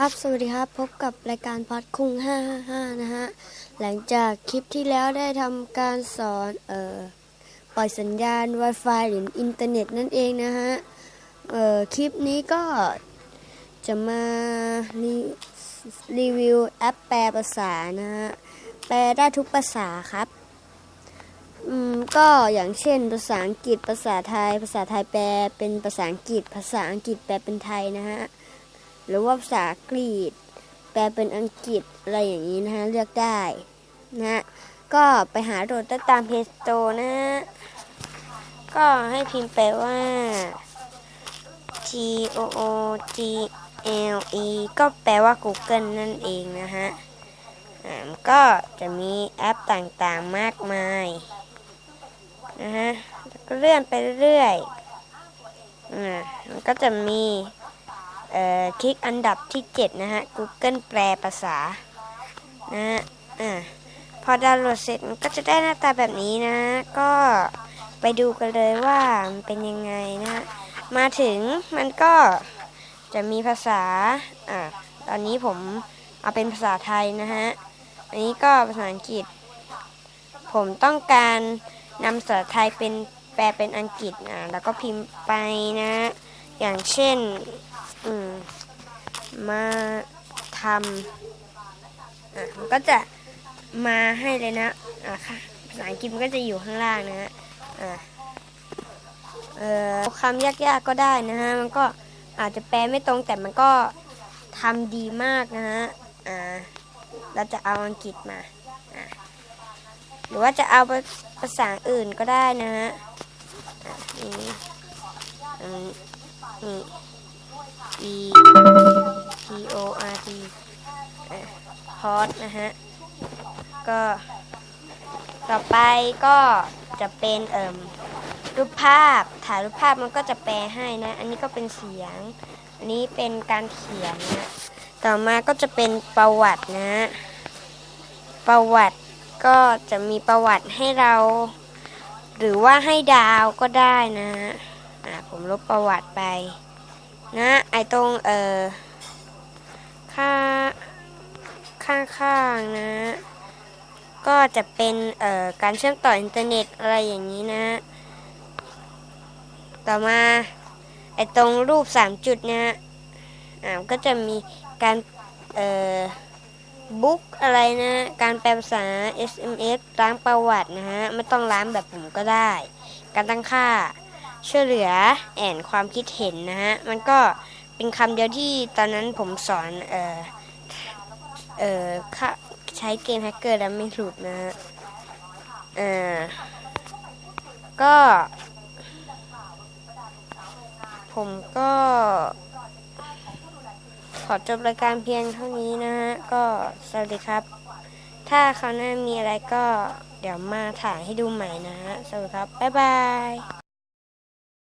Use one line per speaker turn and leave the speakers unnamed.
ครับ สวัสดีครับ พบกับรายการพอดคุง555 นะฮะ หลังจากคลิปที่แล้วได้ทำการสอน เอ่อ ปล่อยสัญญาณ Wi-Fi หรืออินเทอร์เน็ตนั่นเองนะฮะ เอ่อ คลิปนี้ก็จะมารีรีวิวแอปแปลภาษานะฮะ แปลได้ทุกภาษาครับ อืม ก็อย่างเช่น ภาษาอังกฤษ ภาษาไทย ภาษาไทยแปลเป็นภาษาอังกฤษ ภาษาอังกฤษแปลเป็นไทยนะฮะ หรือว่าภาษากรีกแปลเป็นอังกฤษอะไรอย่างนี้นะฮะเลือกได้นะฮะก็ไปหาโหลดได้ตาม Play Store นะฮะก็ให้พิมพ์ไปว่า G O O G L E ก็แปลว่า Google นั่นเองนะฮะก็จะมีแอปต่างๆมากมายนะฮะก็เลื่อนไปเรื่อยๆอ่ามันก็จะมี คลิกอันดับที่ 7 นะฮะ Google แปลภาษา นะฮะอ่าพอดาวน์โหลดเสร็จมันก็จะได้หน้าตาแบบนี้นะ ก็ไปดูกันเลยว่ามันเป็นยังไงนะฮะมาถึงมันก็จะมีภาษา อ่า ตอนนี้ผมเอาเป็นภาษาไทยนะฮะ อันนี้ก็ภาษาอังกฤษ ผมต้องการนำภาษาไทยเป็นแปลเป็นอังกฤษ อ่า แล้วก็พิมพ์ไปนะ อย่างเช่น อืม มาทำอะมันก็จะมาให้เลยนะ อะค่ะภาษาอังกฤษมันก็จะอยู่ข้างล่างนะฮะอะเอ่อคำยากๆก็ได้นะฮะ มันก็อาจจะแปลไม่ตรงแต่มันก็ทำดีมากนะฮะ อ่า เราจะเอาอังกฤษมา อะหรือว่าจะเอาภาษาอื่นก็ได้นะฮะ อะนี่ อืม นี่ E P O R T พอดนะฮะ ก็ ต่อไปก็จะเป็นเอ่มรูปภาพ ถ่ายรูปภาพมันก็จะแปลให้นะ อันนี้ก็เป็นเสียง อันนี้เป็นการเขียนนะ ต่อมาก็จะเป็นประวัตินะ ประวัติก็จะมีประวัติให้เรา หรือว่าให้ดาวก็ได้นะ อ่าผมลบประวัติไป นะไอตรงเอ่อข้างข้างข้างๆนะ ก็จะเป็นเอ่อการเชื่อมต่ออินเทอร์เน็ตอะไรอย่างนี้นะ ต่อมาไอตรงรูปสามจุดเนะอ่าก็จะมีการเอ่อบุ๊กอะไรนะ การแปลภาษา SMS ล้างประวัตินะฮะ ไม่ต้องล้างแบบผมก็ได้ การตั้งค่า ช่วยเหลือแอนความคิดเห็นนะฮะ มันก็เป็นคำเดียวที่ตอนนั้นผมสอน เอ่อ เอ่อใช้เกมแฮกเกอร์แล้วไม่หลุดนะฮะ เอ่อ ก็ ผมก็ ขอจบรายการเพียงเท่านี้นะฮะ ก็สวัสดีครับ ถ้าคราวหน้ามีอะไรก็เดี๋ยวมาถ่ายให้ดูใหม่นะฮะ สวัสดีครับ บ๊ายบาย